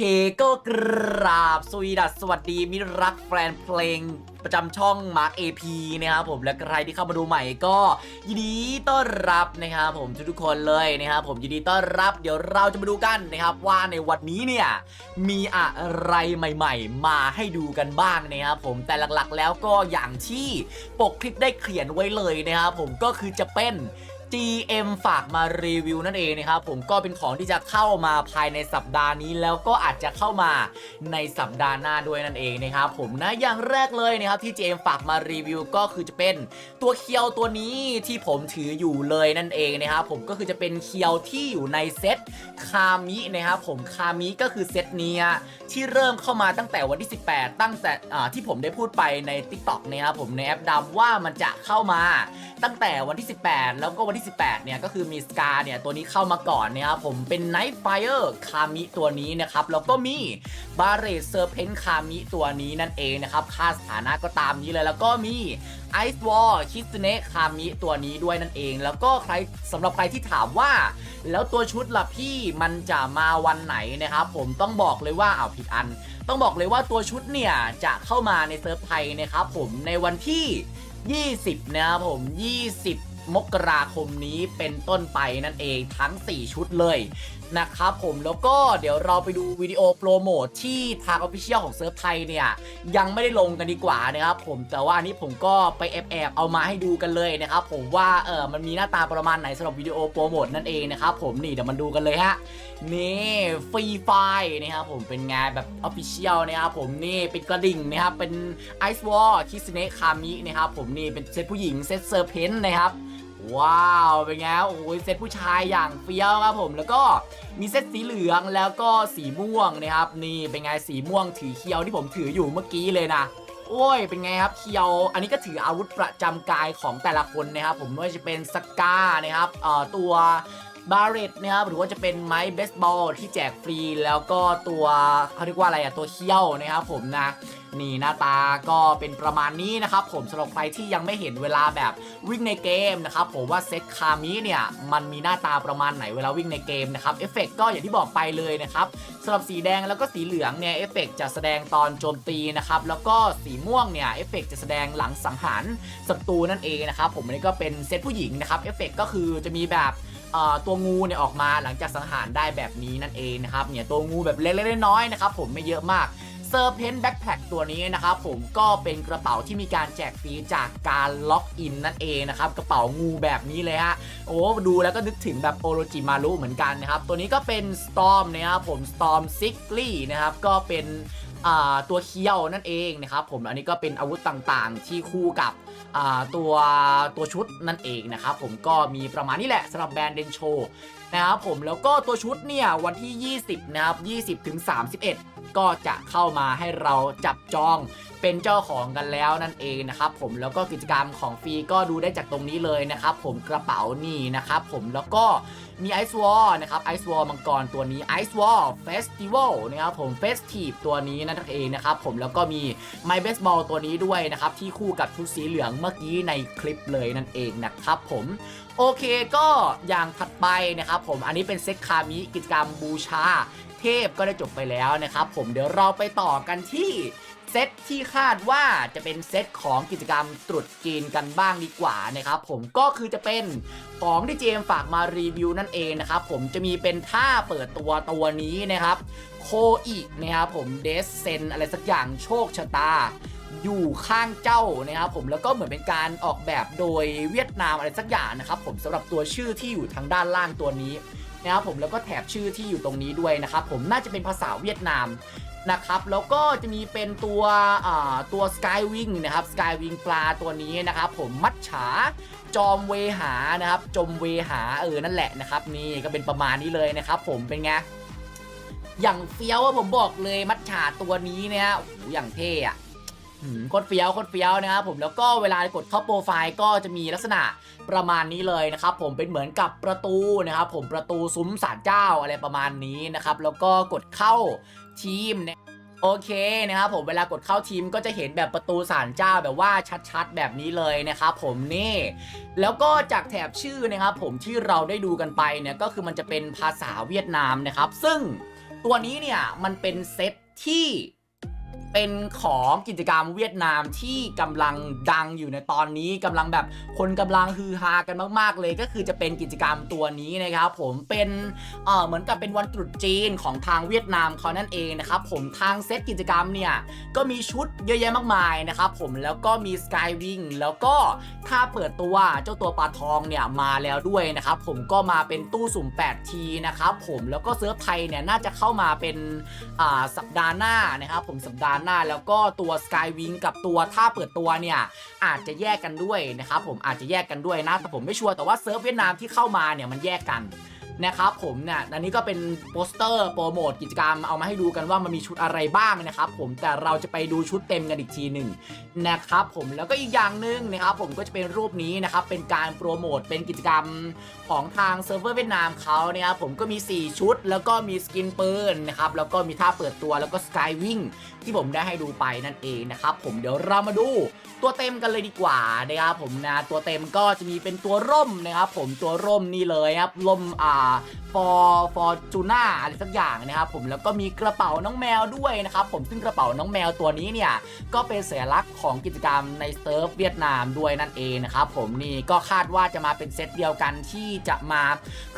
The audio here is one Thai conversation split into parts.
เคก็กราบสวีดัสสวัสดีมิรรักแฟนเพลงประจำช่อง Mark AP นะครับผมและใครที่เข้ามาดูใหม่ก็ยินดีต้อนรับนะครับผมทุกๆคนเลยนะครับผมยินดีต้อนรับเดี๋ยวเราจะมาดูกันนะครับว่าในวันนี้เนี่ยมีอะไรใหม่ๆ มาให้ดูกันบ้างนะครับผมแต่หลักๆแล้วก็อย่างที่ปกคลิปได้เขียนไว้เลยนะครับผมก็คือจะเป็น GM ฝากมารีวิวนั่นเองนะครับผมก็เป็นของที่จะเข้ามาภายในสัปดาห์นี้ แล้วก็อาจจะเข้ามาในสัปดาห์หน้าด้วยนั่นเองนะครับผมนะอย่างแรกเลยนะครับที่ GM ฝากมารีวิวก็คือจะเป็นตัวเคียวตัวนี้ที่ผมถืออยู่เลยนั่นเองนะครับผมก็คือจะเป็นเคียวที่อยู่ในเซตคามินะครับผมคามิก็คือเซตนี้ที่เริ่มเข้ามาตั้งแต่วันที่ 18 ตั้งแต่อ่าที่ผมได้พูดไปใน TikTok นะครับผมในแอปดำว่ามันจะเข้ามาตั้งแต่วันที่ 18 แล้วก็วันที่18 เนี่ยก็คือมีสกาเนี่ยตัวนี้เข้ามาก่อนนะครับผมเป็น Night Fire คามิตัวนี้นะครับแล้วก็มี b a r r e t Serpent คามิตัวนี้นั่นเองนะครับค่าสถานะก็ตามนี้เลยแล้วก็มี Ice Wall คิสเนะคามิตัวนี้ด้วยนั่นเอง แล้วก็ใครสำหรับใครที่ถามว่า แล้วตัวชุดล่ะพี่มันจะมาวันไหนนะครับผมต้องบอกเลยว่าเอาผิดอัน ต้องบอกเลยว่าตัวชุดเนี่ยจะเข้ามาในเซิร์ฟไทยนะครับผมในวันที่ 20 นะครับผม 20 มกราคมนี้เป็นต้นไปนั่นเองทั้ง 4 ชุดเลยนะครับผมแล้วก็เดี๋ยวเราไปดูวิดีโอโปรโมทที่ทางออฟฟิเชียลของเซิร์ฟไทยเนี่ย ยังไม่ได้ลงกันดีกว่านะครับผมแต่ว่าอันนี้ผมก็ไปแอบแอบๆเอามาให้ดูกันเลยนะครับผมว่าเออมันมีหน้าตาประมาณไหนสำหรับวิดีโอโปรโมทนั่นเองนะครับผมนี่เดี๋ยวมันดูกันเลยฮะนี่ฟรีไฟนะครับผมเป็นงานแบบออฟฟิเชียลนะครับผมนี่เป็นกระดิ่งนะครับเป็นไอซ์วอลคิสเนะคามินะครับผมนี่เป็นเซตผู้หญิงเซตเซอร์เพนนะครับ ว้าวเป็นไงโอ้ยเซตผู้ชายอย่างเฟี้ยวครับผมแล้วก็มีเซตสีเหลืองแล้วก็สีม่วงนะครับนี่เป็นไงสีม่วงถือเคียวที่ผมถืออยู่เมื่อกี้เลยนะโอ้ยเป็นไงครับเคียว อันนี้ก็ถืออาวุธประจำกายของแต่ละคนนะครับผมไม่ว่าจะเป็นสก้านะครับเอ่อตัว บาร์เรตนะครับหรือว่าจะเป็นไม้เบสบอลที่แจกฟรีแล้วก็ตัวเขาเรียกว่าอะไรอะตัวเคียวนะครับผมนะนี่หน้าตาก็เป็นประมาณนี้นะครับผมสำหรับใครที่ยังไม่เห็นเวลาแบบวิ่งในเกมนะครับผมว่าเซตคามิเนี่ยมันมีหน้าตาประมาณไหนเวลาวิ่งในเกมนะครับเอฟเฟกก็อย่างที่บอกไปเลยนะครับสำหรับสีแดงแล้วก็สีเหลืองเนี่ยเอฟเฟกจะแสดงตอนโจมตีนะครับแล้วก็สีม่วงเนี่ยเอฟเฟกจะแสดงหลังสังหารศัตรูนั่นเองนะครับผมอันนี้ก็เป็นเซตผู้หญิงนะครับเอฟเฟกก็คือจะมีแบบ ตัวงูเนี่ยออกมาหลังจากสังหารได้แบบนี้นั่นเองนะครับเนี่ยตัวงูแบบเล็กๆน้อยๆนะครับผมไม่เยอะมากเซอร์เพนแบ็คแพคตัวนี้นะครับผมก็เป็นกระเป๋าที่มีการแจกฟรีจากการล็อกอินนั่นเองนะครับกระเป๋างูแบบนี้เลยฮะโอ้ดูแล้วก็นึกถึงแบบโอโรจิมารุเหมือนกันนะครับตัวนี้ก็เป็น Storm นะครับผม Storm s i g l y นะครับก็เป็นตัวเคี้ยวนั่นเองนะครับผมอันนี้ก็เป็นอาวุธต่างๆ ที่คู่กับ ตัวตัวชุดนั่นเองนะครับผมก็มีประมาณนี้แหละสำหรับแบรนด์เดนโชนะครับผมแล้วก็ตัวชุดเนี่ยวันที่ 20 นะครับ 20 ถึง 31 ก็จะเข้ามาให้เราจับจองเป็นเจ้าของกันแล้วนั่นเองนะครับผมแล้วก็กิจกรรมของฟรีก็ดูได้จากตรงนี้เลยนะครับผมกระเป๋านี่นะครับผมแล้วก็ มีไอซ์วอลนะครับไอซ์วอลมังกรตัวนี้ไอซ์วอลเฟสติวัลนะครับผมเฟสทีฟตัวนี้นั่นเองนะครับผมแล้วก็มีไมเบสบอลตัวนี้ด้วยนะครับที่คู่กับชุดสีเหลืองเมื่อกี้ในคลิปเลยนั่นเองนะครับผมโอเคก็อย่างถัดไปนะครับผมอันนี้เป็นเซตคามิกิจกรรมบูชาเทพก็ได้จบไปแล้วนะครับผมเดี๋ยวเราไปต่อกันที่ เซตที่คาดว่าจะเป็นเซตของกิจกรรมตรุษจีนกันบ้างดีกว่านะครับผมก็คือจะเป็นของที่เจมฝากมารีวิวนั่นเองนะครับผมจะมีเป็นท่าเปิดตัวตัวนี้นะครับโคอีนะครับผมเดสเซนอะไรสักอย่างโชคชะตาอยู่ข้างเจ้านะครับผมแล้วก็เหมือนเป็นการออกแบบโดยเวียดนามอะไรสักอย่างนะครับผมสำหรับตัวชื่อที่อยู่ทางด้านล่างตัวนี้นะครับผมแล้วก็แถบชื่อที่อยู่ตรงนี้ด้วยนะครับผมน่าจะเป็นภาษาเวียดนาม นะครับแล้วก็จะมีเป็นตัวตัว Skywing นะครับ Skywing ปลาตัวนี้นะครับผมมัดฉาจอมเวหานะครับ จมเวหาเออนั่นแหละนะครับ นี่ก็เป็นประมาณนี้เลยนะครับผมเป็นไงอย่างเฟี้ยวอะผมบอกเลยมัดฉาตัวนี้เนี่ยอย่างเท่อะ โคตรเฟี้ยวโคตรเฟี้ยวนะครับผมแล้วก็เวลากดเข้าโปรไฟล์ก็จะมีลักษณะประมาณนี้เลยนะครับผมเป็นเหมือนกับประตูนะครับผมประตูซุ้มศาลเจ้าอะไรประมาณนี้นะครับแล้วก็กดเข้าทีมเนี่ยโอเคนะครับผมเวลากดเข้าทีมก็จะเห็นแบบประตูศาลเจ้าแบบว่าชัดๆ แบบนี้เลยนะครับผมนี่ แล้วก็จากแถบชื่อนะครับผมที่เราได้ดูกันไปเนี่ยก็คือมันจะเป็นภาษาเวียดนามนะครับ ซึ่งตัวนี้เนี่ยมันเป็นเซตที่ เป็นของกิจกรรมเวียดนามที่กำลังดังอยู่ในตอนนี้กำลังแบบคนกำลังฮือฮากันมาก ๆ เลยก็คือจะเป็นกิจกรรมตัวนี้นะครับผมเป็นเอ่อเหมือนกับเป็นวันตรุษจีนของทางเวียดนามเขานั่นเองนะครับผมทางเซตกิจกรรมเนี่ยก็มีชุดเยอะแยะมากมายนะครับผมแล้วก็มีสกายวิงแล้วก็ถ้าเปิดตัวเจ้าตัวปลาทองเนี่ยมาแล้วด้วยนะครับผมก็มาเป็นตู้สุ่ม 8 ทีนะครับผมแล้วก็เซิร์ฟไทยเนี่ยน่าจะเข้ามาเป็นอ่าสัปดาห์หน้านะครับผมสัปดาห์หน้าแล้วก็ตัว Skywing กับตัวท่าเปิดตัวเนี่ยอาจจะแยกกันด้วยนะครับผมอาจจะแยกกันด้วยนะแต่ผมไม่ชัวร์แต่ว่าเซิร์ฟเวียดนามที่เข้ามาเนี่ยมันแยกกัน นะครับผมเนี่ยอันนี้ก็เป็นโปสเตอร์โปรโมทกิจกรรมเอามาให้ดูกันว่ามันมีชุดอะไรบ้างนะครับผมแต่เราจะไปดูชุดเต็มกันอีกทีหนึ่งนะครับผมแล้วก็อีกอย่างหนึ่งนะครับผมก็จะเป็นรูปนี้นะครับเป็นการโปรโมทเป็นกิจกรรมของทางเซิร์ฟเวอร์เวียดนามเขาเนี่ยครับผมก็มี 4 ชุด แล้วก็มีสกินปืนนะครับแล้วก็มีท่าเปิดตัวแล้วก็สกายวิ่งที่ผมได้ให้ดูไปนั่นเองนะครับผมเดี๋ยวเรามาดูตัวเต็มกันเลยดีกว่านะครับผมนะตัวเต็มก็จะมีเป็นตัวร่มนะครับผมตัวร่มนี่เลยครับร่มอ่าฟอร์ฟอร์จูน่าอะไรสักอย่างนะครับผมแล้วก็มีกระเป๋าน้องแมวด้วยนะครับผมซึ่งกระเป๋าน้องแมวตัวนี้เนี่ยก็เป็นสัญลักษณ์ของกิจกรรมในเซิร์ฟเวียดนามด้วยนั่นเองนะครับผมนี่ก็คาดว่าจะมาเป็นเซตเดียวกันที่จะมา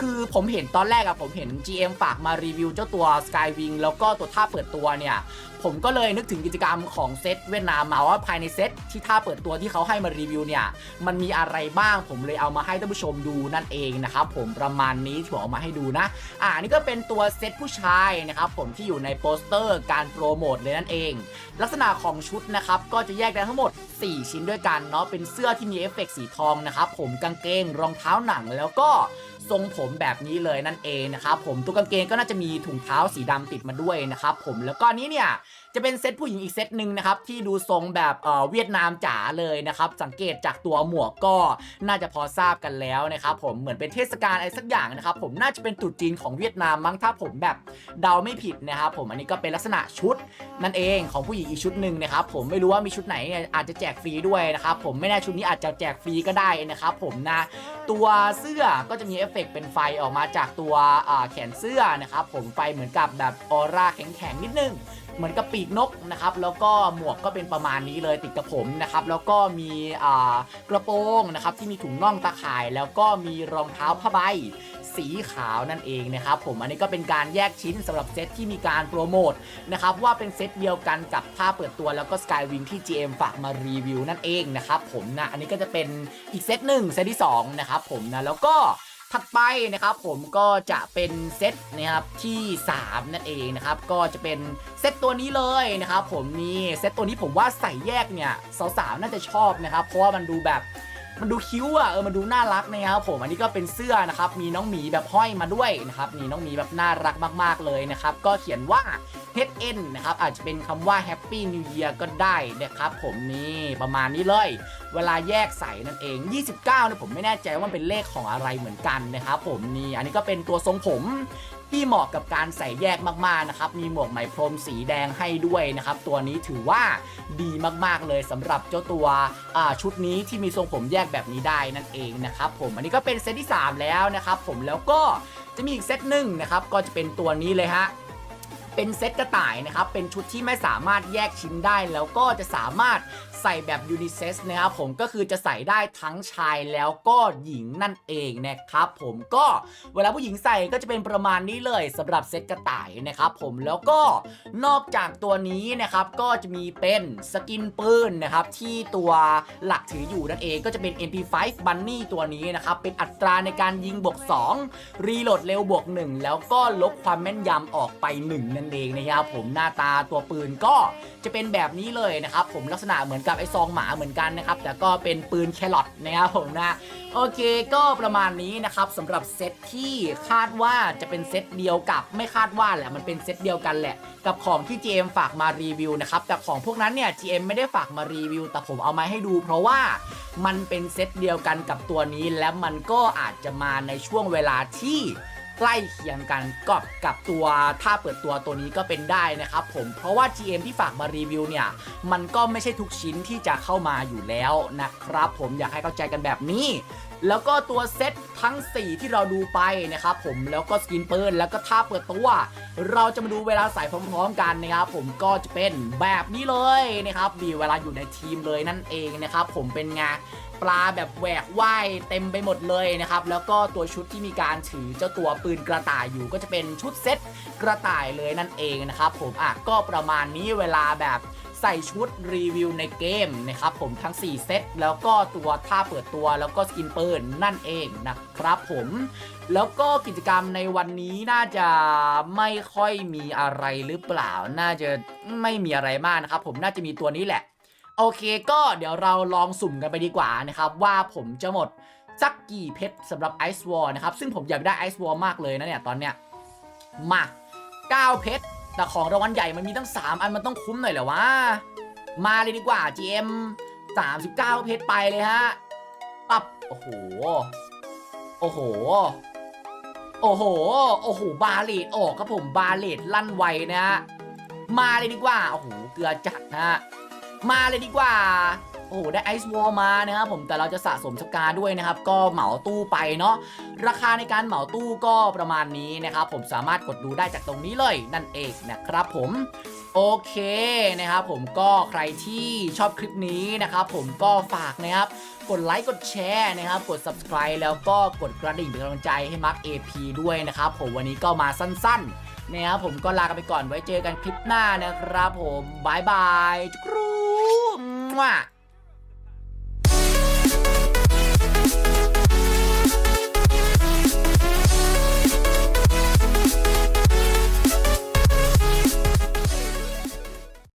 คือผมเห็นตอนแรกอะผมเห็น GM ฝากมารีวิวเจ้าตัว Skywing แล้วก็ตัวท่าเปิดตัวเนี่ย ผมก็เลยนึกถึงกิจกรรมของเซตเวียดนามมาว่าภายในเซตที่ท่าเปิดตัวที่เขาให้มารีวิวเนี่ย มันมีอะไรบ้างผมเลยเอามาให้ท่านผู้ชมดูนั่นเองนะครับผมประมาณนี้ที่ผมเอามาให้ดูนะ อ่านี่ก็เป็นตัวเซตผู้ชายนะครับผมที่อยู่ในโปสเตอร์การโปรโมทเลยนั่นเอง ลักษณะของชุดนะครับก็จะแยกได้ทั้งหมด 4 ชิ้นด้วยกันเนาะเป็นเสื้อที่มีเอฟเฟกต์สีทองนะครับผมกางเกงรองเท้าหนังแล้วก็ ทรงผมแบบนี้เลยนั่นเองนะครับผมตัวกางเกงก็น่าจะมีถุงเท้าสีดำติดมาด้วยนะครับผมแล้วก็นี้เนี่ยจะเป็นเซตผู้หญิงอีกเซตหนึ่งนะครับที่ดูทรงแบบเเวียดนามจ๋าเลยนะครับสังเกตจากตัวหมวกก็น่าจะพอทราบกันแล้วนะครับผมเหมือนเป็นเทศกาลอะไรสักอย่างนะครับผมน่าจะเป็นตรุษจีนของเวียดนามมั้งถ้าผมแบบเดาไม่ผิดนะครับผมอันนี้ก็เป็นลักษณะชุดนั่นเองของผู้หญิงอีกชุดหนึ่งนะครับผมไม่รู้ว่ามีชุดไหนอาจจะแจกฟรีด้วยนะครับผมไม่แน่ชุดนี้อาจจะแจกฟรีก็ได้นะครับผมนะตัวเสื้อก็จะมีเอฟเฟกเป็นไฟออกมาจากตัวแขนเสื้อนะครับผมไฟเหมือนกับแบบออร่าแข็งๆนิดนึงเหมือนกับปีกนกนะครับแล้วก็หมวกก็เป็นประมาณนี้เลยติดกับผมนะครับแล้วก็มีกระโปรงนะครับที่มีถุงน่องตาข่าย แล้วก็มีรองเท้าผ้าใบสีขาวนั่นเองนะครับผมอันนี้ก็เป็นการแยกชิ้นสำหรับเซตที่มีการโปรโมทนะครับว่าเป็นเซตเดียวกันกับท่าเปิดตัวแล้วก็ Skywing ที่ GM ฝากมารีวิวนั่นเองนะครับผมนะอันนี้ก็จะเป็นอีกเซตหนึ่งเซตที่สองนะครับผมนะแล้วก็ ถัดไปนะครับผมก็จะเป็นเซตนะครับที่ 3 นั่นเองนะครับก็จะเป็นเซตตัวนี้เลยนะครับผมนี่เซตตัวนี้ผมว่าใส่แยกเนี่ยสาวๆน่าจะชอบนะครับเพราะว่ามันดูแบบ มันดูคิ้วอะเออมันดูน่ารักนะครับผมอันนี้ก็เป็นเสื้อนะครับมีน้องหมีแบบห้อยมาด้วยนะครับมีน้องหมีแบบน่ารักมาก ๆเลยนะครับก็เขียนว่า HN นะครับอาจจะเป็นคำว่า Happy New Year ก็ได้นะครับผมนี่ประมาณนี้เลย เวลาแยกใส่นั่นเอง 29เนี่ยผมไม่แน่ใจว่าเป็นเลขของอะไรเหมือนกันนะครับผมนี่อันนี้ก็เป็นตัวทรงผมที่เหมาะกับการใส่แยกมากๆนะครับมีหมวกไหมพรมสีแดงให้ด้วยนะครับตัวนี้ถือว่าดีมากๆเลยสำหรับเจ้าตัวชุดนี้ที่มีทรงผมแยกแบบนี้ได้นั่นเองนะครับผมอันนี้ก็เป็นเซตที่ 3 แล้วนะครับผมแล้วก็จะมีอีกเซตหนึ่งนะครับก็จะเป็นตัวนี้เลยฮะ เป็นเซตกระต่ายนะครับ เป็นชุดที่ไม่สามารถแยกชิ้นได้ แล้วก็จะสามารถใส่แบบยูนิเซ็กซ์นะครับผมก็คือจะใส่ได้ทั้งชายแล้วก็หญิงนั่นเองนะครับผมก็เวลาผู้หญิงใส่ก็จะเป็นประมาณนี้เลยสำหรับเซตกระต่ายนะครับผมแล้วก็นอกจากตัวนี้นะครับก็จะมีเป็นสกินปืนนะครับที่ตัวหลักถืออยู่นั่นเองก็จะเป็น MP5 Bunny ตัวนี้นะครับเป็นอัตราในการยิงบวก2รีโหลดเร็วบวก 1 แล้วก็ลบความแม่นยำออกไป1นั่นเองนะครับผมหน้าตาตัวปืนก็จะเป็นแบบนี้เลยนะครับผมลักษณะเหมือนกับไอ้ซองหมาเหมือนกันนะครับแต่ก็เป็นปืนแครอทนะครับผมนะโอเคก็ประมาณนี้นะครับสำหรับเซตที่คาดว่าจะเป็นเซตเดียวกับไม่คาดว่าแหละมันเป็นเซตเดียวกันแหละ กับของที่ GM ฝากมารีวิวนะครับแต่ของพวกนั้นเนี่ย GM ไม่ได้ฝากมารีวิว แต่ผมเอามาให้ดู เพราะว่ามันเป็นเซตเดียวกันกับตัวนี้และมันก็อาจจะมาในช่วงเวลาที่ ใกล้เคียงกันกับกับตัวถ้าเปิดตัวตัวนี้ก็เป็นได้นะครับผมเพราะว่า GM ที่ฝากมารีวิวเนี่ย มันก็ไม่ใช่ทุกชิ้นที่จะเข้ามาอยู่แล้วนะครับผมอยากให้เข้าใจกันแบบนี้ แล้วก็ตัวเซตทั้ง 4 ที่เราดูไปนะครับผมแล้วก็สกินปืนแล้วก็ท่าเปิดตัวเราจะมาดูเวลาใส่พร้อมๆกันนะครับผมก็จะเป็นแบบนี้เลยนะครับมีเวลาอยู่ในทีมเลยนั่นเองนะครับผมเป็นไงปลาแบบแหวกว่ายเต็มไปหมดเลยนะครับแล้วก็ตัวชุดที่มีการถือเจ้าตัวปืนกระต่ายอยู่ ก็จะเป็นชุดเซตกระต่ายเลยนั่นเองนะครับผมอะก็ประมาณนี้เวลาแบบ ใส่ชุดรีวิวในเกมนะครับผมทั้ง 4 เซตแล้วก็ตัวท่าเปิดตัวแล้วก็สกินปืนนั่นเองนะครับผมแล้วก็กิจกรรมในวันนี้น่าจะไม่ค่อยมีอะไรหรือเปล่า น่าจะไม่มีอะไรมากนะครับผมน่าจะมีตัวนี้แหละ โอเคก็เดี๋ยวเราลองสุ่มกันไปดีกว่านะครับว่าผมจะหมดสักกี่เพชรสำหรับไอซ์วอลนะครับ ซึ่งผมอยากได้ไอซ์วอลมากเลยนะเนี่ย ตอนเนี้ย มา 9 เพชร แต่ของรางวัลใหญ่มันมีตั้ง 3 อันมันต้องคุ้มหน่อยแหละวะ มาเลยดีกว่า GM 39 เพชรไปเลยฮะ ปับ โอ้โห โอ้โห โอ้โห โอ้โห บาเลตออกครับผม บาเลตลั่นไวนะฮะ มาเลยดีกว่า โอ้โห เกลือจัดนะฮะ มาเลยดีกว่า โอ้โหได้ไอซ์วอลมานะครับผมแต่เราจะสะสมสกาด้วยนะครับ ก็เหมาตู้ไปเนาะราคาในการเหมาตู้ก็ประมาณนี้นะครับผมสามารถกดดูได้จากตรงนี้เลยนั่นเองนะครับผมโอเคนะครับผมก็ใครที่ชอบคลิปนี้นะครับผมก็ฝากนะครับกดไลค์กดแชร์นะครับกด subscribe แล้วก็กดกระดิ่งเป็นกำลังใจให้มาร์ค AP ด้วยนะครับผมวันนี้ก็มาสั้นๆนะครับผมก็ลากันไปก่อนไว้เจอกันคลิปหน้านะครับผมบายบายจุกรูมั่ว